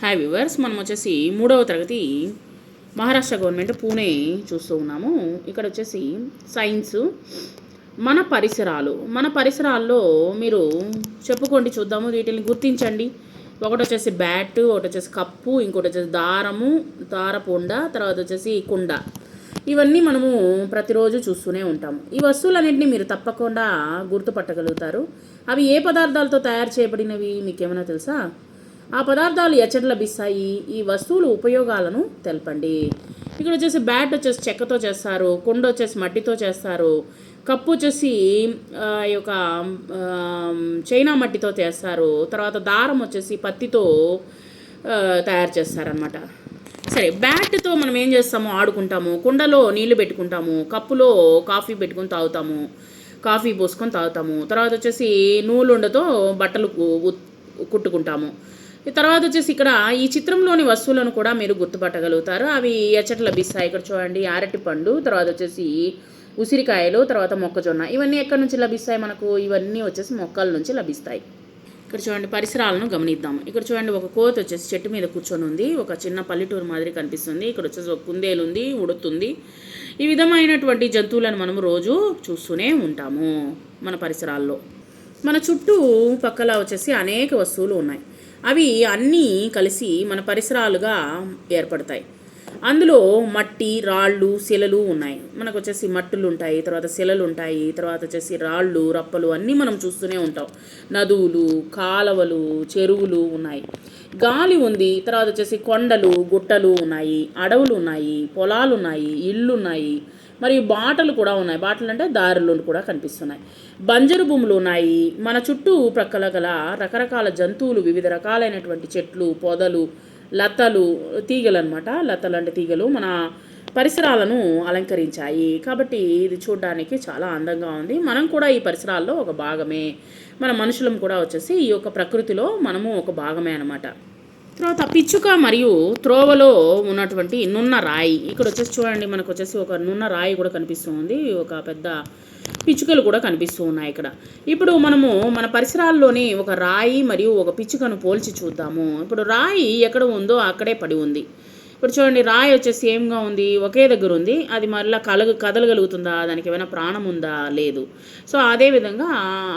Hi viewers మనం వచ్చేసి మూడవ తరగతి మహారాష్ట్ర గవర్నమెంట్ పూణే చూస్తూ ఉన్నాము. ఇక్కడ వచ్చేసి సైన్స్ మన పరిసరాలు. మన పరిసరాల్లో మీరు చెప్పుకోండి చూద్దాము వీటిని గుర్తించండి. ఒకటి వచ్చేసి బ్యాట్ ఒకటి వచ్చేసి కప్పు ఇంకోటి వచ్చేసి దారము దారపుండ తర్వాత వచ్చేసి కుండ. ఇవన్నీ మనము ప్రతిరోజు చూస్తూనే ఉంటాము. ఈ వస్తువులన్నింటినీ మీరు తప్పకుండా గుర్తుపట్టగలుగుతారు. అవి ఏ పదార్థాలతో తయారు చేయబడినవి? మీకేమైనా తెలుసా? ఆ పదార్థాలు ఎచ్చట లభిస్తాయి ఈ వస్తువుల ఉపయోగాలను తెలపండి. ఇక్కడ వచ్చేసి బ్యాట్ వచ్చేసి చెక్కతో చేస్తారు కుండ వచ్చేసి మట్టితో చేస్తారు కప్పు వచ్చేసి ఈ యొక్క చైనా మట్టితో చేస్తారు తర్వాత దారం వచ్చేసి పత్తితో తయారు చేస్తారనమాట సరే బ్యాట్తో మనం ఏం చేస్తాము ఆడుకుంటాము. కుండలో నీళ్ళు పెట్టుకుంటాము కప్పులో కాఫీ పెట్టుకొని తాగుతాము కాఫీ పోసుకొని తాగుతాము. తర్వాత వచ్చేసి నూలుండతో బట్టలు కుట్టుకుంటాము. తర్వాత వచ్చేసి ఇక్కడ ఈ చిత్రంలోని వస్తువులను కూడా మీరు గుర్తుపట్టగలుగుతారు. అవి ఎచ్చట లభిస్తాయి ఇక్కడ చూడండి అరటి పండు తర్వాత వచ్చేసి ఉసిరికాయలు తర్వాత మొక్కజొన్న. ఇవన్నీ ఎక్కడి నుంచి లభిస్తాయి మనకు? ఇవన్నీ వచ్చేసి మొక్కల నుంచి లభిస్తాయి. ఇక్కడ చూడండి పరిసరాలను గమనిద్దాం ఇక్కడ చూడండి ఒక కోతి వచ్చేసి చెట్టు మీద కూర్చొని ఉంది. ఒక చిన్న పల్లెటూరు మాదిరి కనిపిస్తుంది. ఇక్కడ వచ్చేసి ఒక కుందేలు ఉంది ఉడుతుంది. ఈ విధమైనటువంటి జంతువులను మనం రోజు చూస్తూనే ఉంటాము మన పరిసరాల్లో. మన చుట్టూ పక్కల వచ్చేసి అనేక వస్తువులు ఉన్నాయి. అవి అన్నీ కలిసి మన పరిసరాలుగా ఏర్పడతాయి. అందులో మట్టి రాళ్ళు శిలలు ఉన్నాయి. మనకు వచ్చేసి మట్టులు ఉంటాయి తర్వాత శిలలు ఉంటాయి తర్వాత వచ్చేసి రాళ్ళు రప్పలు అన్నీ మనం చూస్తూనే ఉంటాం. నదువులు కాలవలు చెరువులు ఉన్నాయి. గాలి ఉంది తర్వాత వచ్చేసి కొండలు గుట్టలు ఉన్నాయి అడవులు ఉన్నాయి పొలాలు ఉన్నాయి ఇళ్ళు ఉన్నాయి. మరియు బాటలు కూడా ఉన్నాయి. బాటలు అంటే దారులు కూడా కనిపిస్తున్నాయి. బంజరు భూములు ఉన్నాయి. మన చుట్టూ ప్రక్కల గల రకరకాల జంతువులు వివిధ రకాలైనటువంటి చెట్లు పొదలు లతలు తీగలు అనమాట లతలు అంటే తీగలు మన పరిసరాలను అలంకరించాయి. కాబట్టి ఇది చూడడానికి చాలా అందంగా ఉంది. మనం కూడా ఈ పరిసరాల్లో ఒక భాగమే. మన మనుషులం కూడా వచ్చేసి ఈ యొక్క ప్రకృతిలో మనము ఒక భాగమే అనమాట తర్వాత పిచ్చుక మరియు త్రోవలో ఉన్నటువంటి నున్న రాయి. ఇక్కడ వచ్చేసి చూడండి మనకు వచ్చేసి ఒక నున్న రాయి కూడా కనిపిస్తుంది. ఒక పెద్ద పిచ్చుకలు కూడా కనిపిస్తూ ఉన్నాయి ఇక్కడ. ఇప్పుడు మనము మన పరిసరాల్లోని ఒక రాయి మరియు ఒక పిచ్చుకను పోల్చి చూద్దాము. ఇప్పుడు రాయి ఎక్కడ ఉందో అక్కడే పడి ఉంది. ఇప్పుడు చూడండి రాయి వచ్చేసి సేమ్గా ఉంది? ఒకే దగ్గర ఉంది. అది మళ్ళీ కలగ కదలగలుగుతుందా? దానికి ఏమైనా ప్రాణం ఉందా? లేదు. సో అదే విధంగా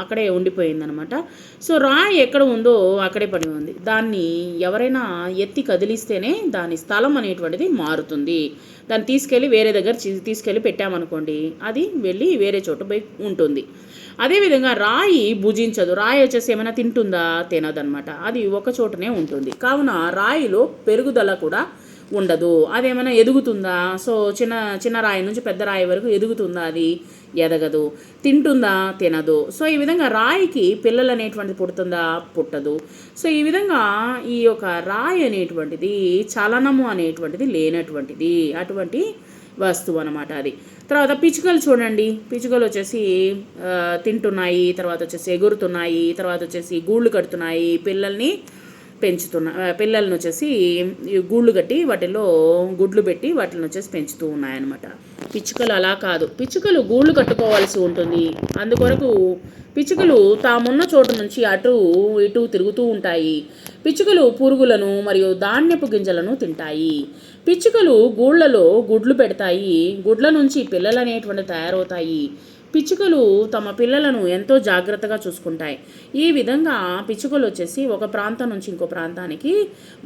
అక్కడే ఉండిపోయిందనమాట సో రాయి ఎక్కడ ఉందో అక్కడే పడి ఉంది. దాన్ని ఎవరైనా ఎత్తి కదిలిస్తేనే దాని స్థలం అనేటువంటిది మారుతుంది. దాన్ని తీసుకెళ్ళి వేరే దగ్గర తీసుకెళ్ళి పెట్టామనుకోండి అది వెళ్ళి వేరే చోట పోయి ఉంటుంది. అదేవిధంగా రాయి భుజించదు. రాయి వచ్చేసి ఏమైనా తింటుందా? తినదనమాట అది ఒక చోటనే ఉంటుంది. కావున రాయిలో పెరుగుదల కూడా ఉండదు. అదేమైనా ఎదుగుతుందా? సో చిన్న చిన్న రాయి నుంచి పెద్ద రాయి వరకు ఎదుగుతుందా అది? ఎదగదు. తింటుందా? తినదు. సో ఈ విధంగా రాయికి పిల్లలు అనేటువంటిది పుడుతుందా? పుట్టదు. సో ఈ విధంగా ఈ యొక్క రాయి అనేటువంటిది చలనము అనేటువంటిది లేనటువంటిది. అటువంటి వస్తువు అనమాట అది. తర్వాత పిచ్చుకలు చూడండి. పిచ్చుకలు వచ్చేసి తింటున్నాయి తర్వాత వచ్చేసి ఎగురుతున్నాయి తర్వాత వచ్చేసి గూళ్ళు కడుతున్నాయి పిల్లల్ని పెంచుతున్న పిల్లలను పిల్లల్ని వచ్చేసి గూళ్ళు కట్టి వాటిలో గుడ్లు పెట్టి వాటిని వచ్చేసి పెంచుతూ ఉన్నాయన్నమాట. పిచ్చుకలు అలా కాదు. పిచ్చుకలు గూళ్ళు కట్టుకోవాల్సి ఉంటుంది. అందుకొరకు పిచ్చుకలు తామున్న చోటు నుంచి అటు ఇటు తిరుగుతూ ఉంటాయి. పిచ్చుకలు పురుగులను మరియు ధాన్యపు గింజలను తింటాయి. పిచ్చుకలు గూళ్ళలో గుడ్లు పెడతాయి. గుడ్ల నుంచి పిల్లలు అనేటువంటి తయారవుతాయి. పిచ్చుకలు తమ పిల్లలను ఎంతో జాగ్రత్తగా చూసుకుంటాయి. ఈ విధంగా పిచ్చుకలు వచ్చేసి ఒక ప్రాంతం నుంచి ఇంకో ప్రాంతానికి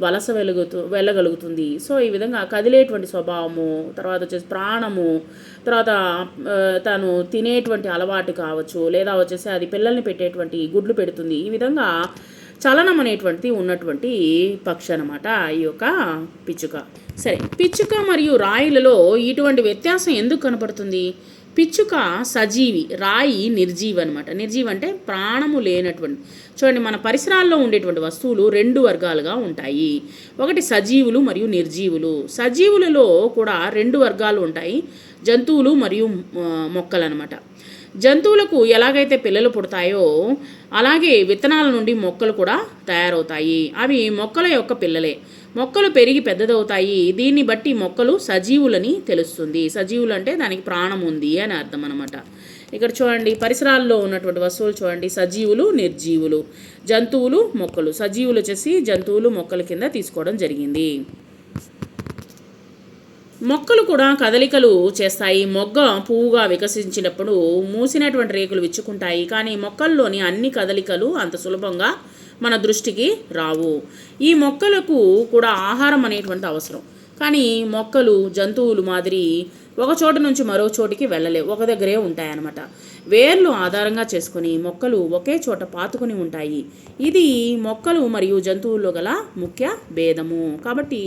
వలస వెలుగుతూ వెళ్ళగలుగుతుంది. సో ఈ విధంగా కదిలేటువంటి స్వభావము తర్వాత వచ్చేసి ప్రాణము తర్వాత తను తినేటువంటి అలవాటు కావచ్చు లేదా వచ్చేసి అది పిల్లల్ని పెట్టేటువంటి గుడ్లు పెడుతుంది. ఈ విధంగా చలనం అనేటువంటిది ఉన్నటువంటి పక్షి అనమాట ఈ యొక్క పిచ్చుక. సరే పిచ్చుక మరియు రాయిలలో ఇటువంటి వ్యత్యాసం ఎందుకు కనపడుతుంది? పిచ్చుక సజీవి రాయి నిర్జీవి అనమాట నిర్జీవి అంటే ప్రాణము లేనటువంటి చూడండి మన పరిసరాల్లో ఉండేటువంటి వస్తువులు రెండు వర్గాలుగా ఉంటాయి. ఒకటి సజీవులు మరియు నిర్జీవులు. సజీవులలో కూడా రెండు వర్గాలు ఉంటాయి. జంతువులు మరియు మొక్కలు అనమాట జంతువులకు ఎలాగైతే పిల్లలు పుడతాయో అలాగే విత్తనాల నుండి మొక్కలు కూడా తయారవుతాయి. అవి మొక్కల యొక్క పిల్లలే. మొక్కలు పెరిగి పెద్దదవుతాయి. దీన్ని బట్టి మొక్కలు సజీవులని తెలుస్తుంది. సజీవులు అంటే దానికి ప్రాణం ఉంది అని అర్థం అనమాట ఇక్కడ చూడండి పరిసరాల్లో ఉన్నటువంటి వస్తువులు చూడండి. సజీవులు నిర్జీవులు. జంతువులు మొక్కలు. సజీవులు వచ్చేసి జంతువులు మొక్కల కింద తీసుకోవడం జరిగింది. మొక్కలు కూడా కదలికలు చేస్తాయి. మొగ్గ పువ్వుగా వికసించినప్పుడు మూసినటువంటి రేకులు విచ్చుకుంటాయి. కానీ మొక్కల్లోని అన్ని కదలికలు అంత సులభంగా మన దృష్టికి రావు. ఈ మొక్కలకు కూడా ఆహారం అనేటువంటి అవసరం. కానీ మొక్కలు జంతువులు మాదిరి ఒక చోట నుంచి మరో చోటికి వెళ్ళలేవు ఒక దగ్గరే ఉంటాయన్నమాట. వేర్లు ఆధారంగా చేసుకొని మొక్కలు ఒకే చోట పాతుకొని ఉంటాయి. ఇది మొక్కలు మరియు జంతువుల్లో గల ముఖ్య భేదము. కాబట్టి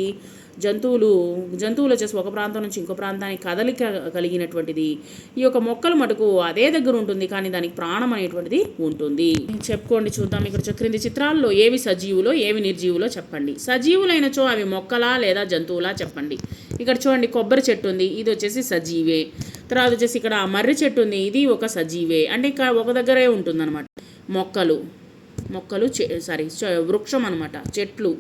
జంతువులు జంతువులు వచ్చేసి ఒక ప్రాంతం నుంచి ఇంకో ప్రాంతానికి కదలిక కలిగినటువంటిది. ఈ యొక్క మొక్కలు మటుకు అదే దగ్గర ఉంటుంది కానీ దానికి ప్రాణం అనేటువంటిది ఉంటుంది. చెప్పుకోండి చూద్దాం. ఇక్కడ క్రింది చిత్రాల్లో ఏవి సజీవులో ఏవి నిర్జీవులో చెప్పండి. సజీవులైనచో అవి మొక్కలా లేదా జంతువులా చెప్పండి. ఇక్కడ చూడండి కొబ్బరి చెట్టు ఉంది. ఇది వచ్చేసి సజీవే. తర్వాత వచ్చేసి ఇక్కడ మర్రి చెట్టు ఉంది. ఇది ఒక సజీవే. అంటే ఇక్కడ ఒక దగ్గరే ఉంటుందన్నమాట. మొక్కలు. మొక్కలు చె సారీ చ- వృక్షం అనమాట చెట్లు.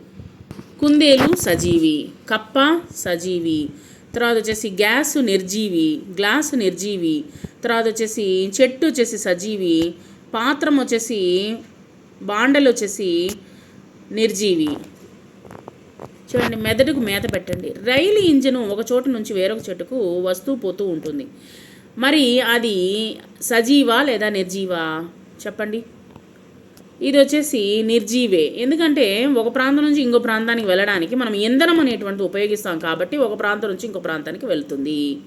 కుందేలు సజీవి కప్ప సజీవి తర్వాత వచ్చేసి గ్యాస్ నిర్జీవి గ్లాస్ నిర్జీవి తర్వాత వచ్చేసి చెట్టు వచ్చేసి సజీవి పాత్రం వచ్చేసి బాండలు వచ్చేసి నిర్జీవి. చూడండి మెదడుకు మేత పెట్టండి. రైలు ఇంజను ఒక చోటు నుంచి వేరొక చెట్టుకు వస్తూ పోతూ ఉంటుంది. మరి అది సజీవా లేదా నిర్జీవా? చెప్పండి. ఇది వచ్చేసి నిర్జీవే. ఎందుకంటే ఒక ప్రాంతం నుంచి ఇంకో ప్రాంతానికి వెళ్ళడానికి మనం ఇంధనం అనేటువంటి ఉపయోగిస్తాం కాబట్టి ఒక ప్రాంతం నుంచి ఇంకో ప్రాంతానికి వెళ్తుంది.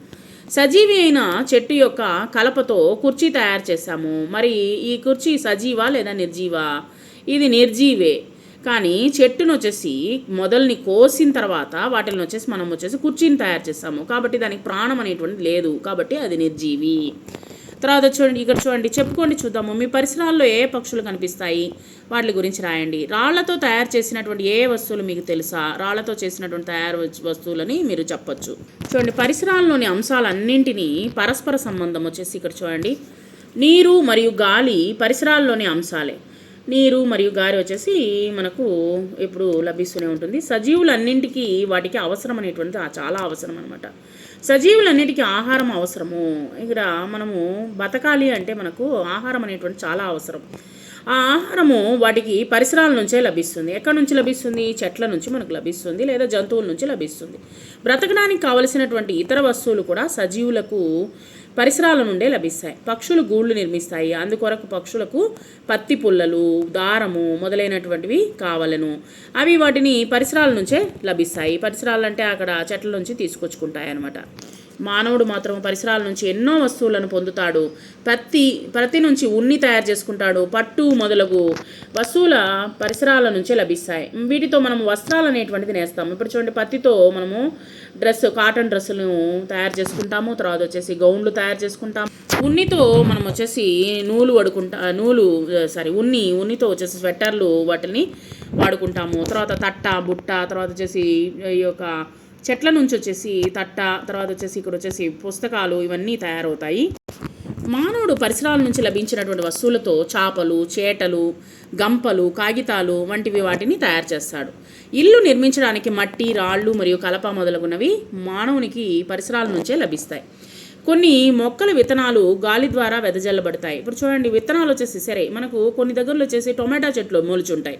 సజీవి అయిన చెట్టు యొక్క కలపతో కుర్చీ తయారు చేశాము. మరి ఈ కుర్చీ సజీవా లేదా నిర్జీవా? ఇది నిర్జీవే. కానీ చెట్టును వచ్చేసి మొదల్ని కోసిన తర్వాత వాటిని వచ్చేసి మనం వచ్చేసి కుర్చీని తయారు చేస్తాము. కాబట్టి దానికి ప్రాణం అనేటువంటిది లేదు. కాబట్టి అది నిర్జీవి. తర్వాత చూడండి ఇక్కడ చూడండి చెప్పుకోండి చూద్దాము. మీ పరిసరాల్లో ఏ పక్షులు కనిపిస్తాయి? వాటి గురించి రాయండి. రాళ్ళతో తయారు చేసినటువంటి ఏ వస్తువులు మీకు తెలుసా? రాళ్ళతో చేసినటువంటి తయారు వస్తువులని మీరు చెప్పొచ్చు. చూడండి పరిసరాల్లోని అంశాలన్నింటినీ పరస్పర సంబంధం వచ్చేసి ఇక్కడ చూడండి. నీరు మరియు గాలి పరిసరాల్లోని అంశాలే. నీరు మరియు గాలి వచ్చేసి మనకు ఎప్పుడు లభిస్తూనే ఉంటుంది. సజీవులన్నింటికీ వాటికి అవసరం అనేటువంటిది చాలా అవసరం అనమాట సజీవులన్నిటికీ ఆహారం అవసరము. ఇక్కడ మనము బతకాలి అంటే మనకు ఆహారం అనేటువంటి చాలా అవసరం. ఆ ఆహారము వాటికి పరిసరాల నుంచే లభిస్తుంది. ఎక్కడి నుంచి లభిస్తుంది? చెట్ల నుంచి మనకు లభిస్తుంది లేదా జంతువుల నుంచి లభిస్తుంది. బ్రతకడానికి కావలసినటువంటి ఇతర వస్తువులు కూడా సజీవులకు పరిసరాల నుండే లభిస్తాయి. పక్షులు గూళ్ళు నిర్మిస్తాయి. అందుకొరకు పక్షులకు పత్తి పుల్లలు దారము మొదలైనటువంటివి కావలను. అవి వాటిని పరిసరాల నుంచే లభిస్తాయి. పరిసరాలు అంటే అక్కడ చెట్ల నుంచి తీసుకొచ్చుకుంటాయి అన్నమాట మానవుడు మాత్రం పరిసరాల నుంచి ఎన్నో వస్తువులను పొందుతాడు. పత్తి ప్రతి నుంచి ఉన్ని తయారు చేసుకుంటాడు. పట్టు మొదలగు వస్తువుల పరిసరాల నుంచే లభిస్తాయి. వీటితో మనం వస్త్రాలు అనేటువంటిది నేస్తాం. ఇప్పుడు చూడండి పత్తితో మనము డ్రెస్ కాటన్ డ్రెస్సులను తయారు చేసుకుంటాము. తర్వాత వచ్చేసి గౌన్లు తయారు చేసుకుంటాం. ఉన్నితో మనం వచ్చేసి నూలు వడుకుంటా నూలు సారీ ఉన్ని ఉన్నితో వచ్చేసి స్వెట్టర్లు వాటిని వాడుకుంటాము. తర్వాత తట్ట బుట్ట తర్వాత వచ్చేసి ఈ యొక్క చెట్ల నుంచి వచ్చేసి తట్ట తర్వాత వచ్చేసి ఇక్కడ వచ్చేసి పుస్తకాలు ఇవన్నీ తయారవుతాయి. మానవుడు పరిసరాల నుంచి లభించినటువంటి వస్తువులతో చాపలు చేటలు గంపలు కాగితాలు వంటివి వాటిని తయారు చేస్తాడు. ఇల్లు నిర్మించడానికి మట్టి రాళ్ళు మరియు కలప మొదలగునవి మానవునికి పరిసరాల నుంచే లభిస్తాయి. కొన్ని మొక్కల విత్తనాలు గాలి ద్వారా వెదజల్లబడతాయి. ఇప్పుడు చూడండి విత్తనాలు వచ్చేసి సరే మనకు కొన్ని దగ్గరలో వచ్చేసి టొమాటో చెట్లు మొలుచుంటాయి.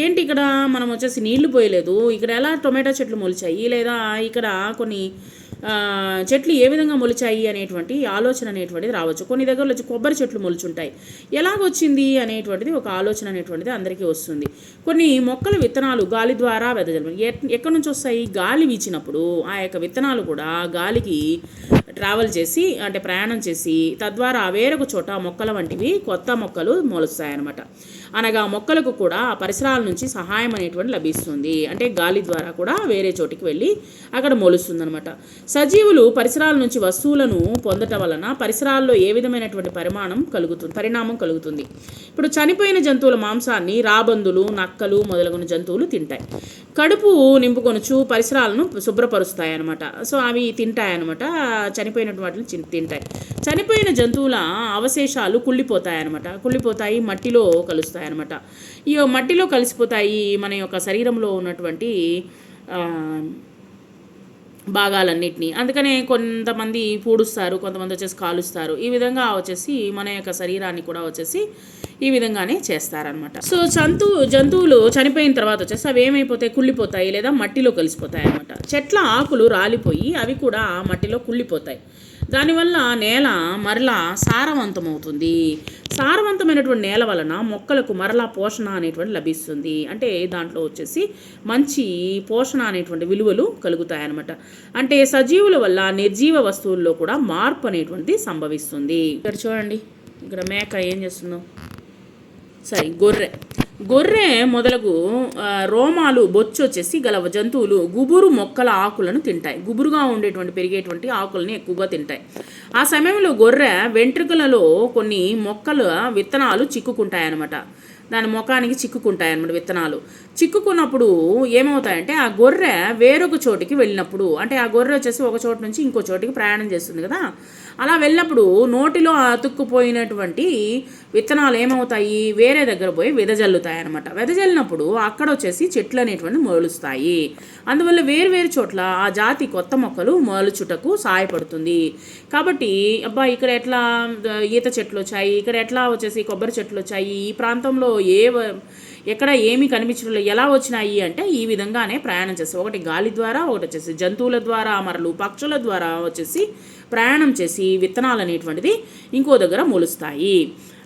ఏంటి ఇక్కడ మనం వచ్చేసి నీళ్ళు పోయలేదు? ఇక్కడ ఎలా టొమాటో చెట్లు మొలిచాయి? లేదా ఇక్కడ కొన్ని చెట్లు ఏ విధంగా మొలిచాయి అనేటువంటి ఆలోచన అనేటువంటిది రావచ్చు. కొన్ని దగ్గరలో వచ్చి కొబ్బరి చెట్లు మొలుచుంటాయి. ఎలాగొచ్చింది అనేటువంటిది ఒక ఆలోచన అనేటువంటిది అందరికీ వస్తుంది. కొన్ని మొక్కల విత్తనాలు గాలి ద్వారా వెదజల్లు ఎక్కడి నుంచి వస్తాయి? గాలి వీచినప్పుడు ఆ యొక్క విత్తనాలు కూడా గాలికి ట్రావెల్ చేసి అంటే ప్రయాణం చేసి తద్వారా వేరొక చోట మొక్కల వంటివి కొత్త మొక్కలు మొలుస్తాయన్నమాట. అనగా మొక్కలకు కూడా ఆ పరిసరాల నుంచి సహాయం అనేటువంటి లభిస్తుంది. అంటే గాలి ద్వారా కూడా వేరే చోటికి వెళ్ళి అక్కడ మొలుస్తుంది అనమాట సజీవులు పరిసరాల నుంచి వస్తువులను పొందటం వలన పరిసరాల్లో ఏ విధమైనటువంటి పరిమాణం కలుగుతుంది పరిణామం కలుగుతుంది. ఇప్పుడు చనిపోయిన జంతువుల మాంసాన్ని రాబందులు నక్కలు మొదలగున జంతువులు తింటాయి. కడుపు నింపుకొనుచు పరిసరాలను శుభ్రపరుస్తాయి అనమాట సో అవి తింటాయి అనమాట చనిపోయినటువంటి వాటిని తింటాయి. చనిపోయిన జంతువుల అవశేషాలు కుళ్ళిపోతాయన్నమాట. కుళ్ళిపోతాయి మట్టిలో కలుస్తాయి అనమాట ఈ మట్టిలో కలిసిపోతాయి మన యొక్క శరీరంలో ఉన్నటువంటి భాగాలన్నింటినీ. అందుకనే కొంతమంది పూడుస్తారు కొంతమంది వచ్చేసి కాలుస్తారు. ఈ విధంగా వచ్చేసి మన యొక్క శరీరాన్ని కూడా వచ్చేసి ఈ విధంగానే చేస్తారనమాట సో జంతు జంతువులు చనిపోయిన తర్వాత వచ్చేసి అవి ఏమైపోతాయి? కుళ్ళిపోతాయి లేదా మట్టిలో కలిసిపోతాయి అనమాట చెట్ల ఆకులు రాలిపోయి అవి కూడా మట్టిలో కుళ్ళిపోతాయి. దానివల్ల నేల మరలా సారవంతమవుతుంది. సారవంతమైనటువంటి నేల వలన మొక్కలకు మరలా పోషణ అనేటువంటి లభిస్తుంది. అంటే దాంట్లో వచ్చేసి మంచి పోషణ అనేటువంటి విలువలు కలుగుతాయి అన్నమాట అంటే సజీవుల వల్ల నిర్జీవ వస్తువుల్లో కూడా మార్పు అనేటువంటిది సంభవిస్తుంది. ఇక్కడ చూడండి. ఇక్కడ మేక ఏం చేస్తుందో. సారీ గొర్రె. గొర్రె మొదలగు రోమాలు బొచ్చు వచ్చేసి గల జంతువులు గుబురు మొక్కల ఆకులను తింటాయి. గుబురుగా ఉండేటువంటి పెరిగేటువంటి ఆకులని ఎక్కువగా తింటాయి. ఆ సమయంలో గొర్రె వెంట్రుకలలో కొన్ని మొక్కల విత్తనాలు చిక్కుకుంటాయి అన్నమాట దాని ముఖానికి చిక్కుకుంటాయి అన్నమాట విత్తనాలు. చిక్కుకున్నప్పుడు ఏమవుతాయంటే ఆ గొర్రె వేరొక చోటికి వెళ్ళినప్పుడు అంటే ఆ గొర్రె వచ్చేసి ఒక చోటు నుంచి ఇంకో చోటికి ప్రయాణం చేస్తుంది కదా. అలా వెళ్ళినప్పుడు నోటిలో అతుక్కుపోయినటువంటి విత్తనాలు ఏమవుతాయి? వేరే దగ్గర పోయి వెదజల్లుతాయి అనమాట వెదజల్లినప్పుడు అక్కడ వచ్చేసి చెట్లు అనేటువంటి మొలుస్తాయి. అందువల్ల వేరు వేరు చోట్ల ఆ జాతి కొత్త మొక్కలు మొలుచుటకు సహాయపడుతుంది. కాబట్టి అబ్బా ఇక్కడ ఎట్లా ఈత చెట్లు వచ్చాయి? ఇక్కడ ఎట్లా వచ్చేసి కొబ్బరి చెట్లు వచ్చాయి? ఈ ప్రాంతంలో ఏ వ- ఎక్కడ ఏమీ కనిపించడం ఎలా వచ్చినాయి అంటే ఈ విధంగానే ప్రయాణం చేస్తాయి ఒకటి గాలి ద్వారా ఒకటి వచ్చేసి జంతువుల ద్వారా మరలు పక్షుల ద్వారా వచ్చేసి ప్రయాణం చేసి విత్తనాలు అనేటువంటిది ఇంకో దగ్గర మొలుస్తాయి.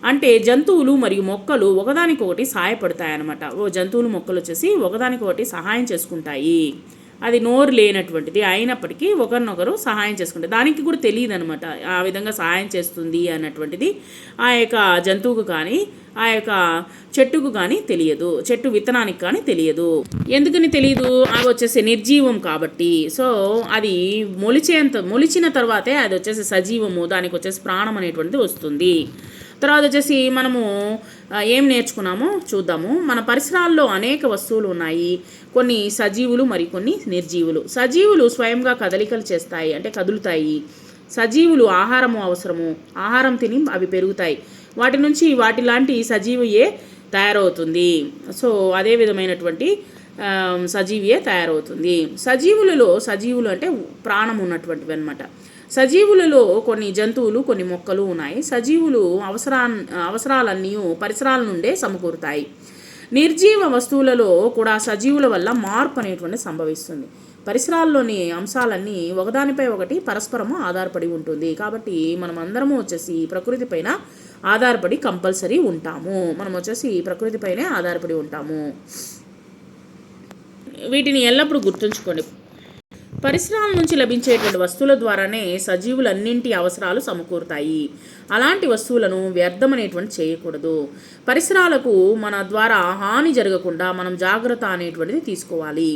అంటే జంతువులు మరియు మొక్కలు ఒకదానికొకటి సహాయపడతాయి అన్నమాట ఓ జంతువులు మొక్కలు వచ్చేసి ఒకదానికొకటి సహాయం చేసుకుంటాయి. అది నోరు లేనటువంటిది అయినప్పటికీ ఒకరినొకరు సహాయం చేసుకుంటారు దానికి కూడా తెలియదు అనమాట ఆ విధంగా సహాయం చేస్తుంది అన్నటువంటిది ఆ యొక్క జంతువుకు కానీ ఆ యొక్క చెట్టుకు కానీ తెలియదు. చెట్టు విత్తనానికి కానీ తెలియదు. ఎందుకని తెలియదు? అవి వచ్చేసి నిర్జీవం కాబట్టి. సో అది మొలిచేంత మొలిచిన తర్వాతే అది వచ్చేసి సజీవము దానికి వచ్చేసి ప్రాణం అనేటువంటిది వస్తుంది. తర్వాత వచ్చేసి మనము ఏం నేర్చుకున్నామో చూద్దాము. మన పరిసరాల్లో అనేక వస్తువులు ఉన్నాయి. కొన్ని సజీవులు మరికొన్ని నిర్జీవులు. సజీవులు స్వయంగా కదలికలు చేస్తాయి అంటే కదులుతాయి. సజీవులు ఆహారము అవసరము. ఆహారం తిని అవి పెరుగుతాయి. వాటి నుంచి వాటి లాంటి సజీవియే తయారవుతుంది. సో అదే విధమైనటువంటి సజీవియే తయారవుతుంది. సజీవులలో సజీవులు అంటే ప్రాణం ఉన్నటువంటివి అనమాట సజీవులలో కొన్ని జంతువులు కొన్ని మొక్కలు ఉన్నాయి. సజీవులు అవసరా అవసరాలన్నీ పరిసరాల నుండే సమకూరుతాయి. నిర్జీవ వస్తువులలో కూడా సజీవుల వల్ల మార్పు అనేటువంటి సంభవిస్తుంది. పరిసరాల్లోని అంశాలన్నీ ఒకదానిపై ఒకటి పరస్పరము ఆధారపడి ఉంటుంది. కాబట్టి మనం అందరము వచ్చేసి ప్రకృతి పైన ఆధారపడి కంపల్సరీ ఉంటాము. మనం వచ్చేసి ప్రకృతిపైనే ఆధారపడి ఉంటాము. వీటిని ఎల్లప్పుడూ గుర్తుంచుకోండి. పరిసరాల నుంచి లభించేటువంటి వస్తువుల ద్వారానే సజీవులన్నింటి అవసరాలు సమకూరుతాయి. అలాంటి వస్తువులను వ్యర్థమనేటువంటి చేయకూడదు. పరిసరాలకు మన ద్వారా హాని జరగకుండా మనం జాగ్రత్త అనేటువంటిది తీసుకోవాలి.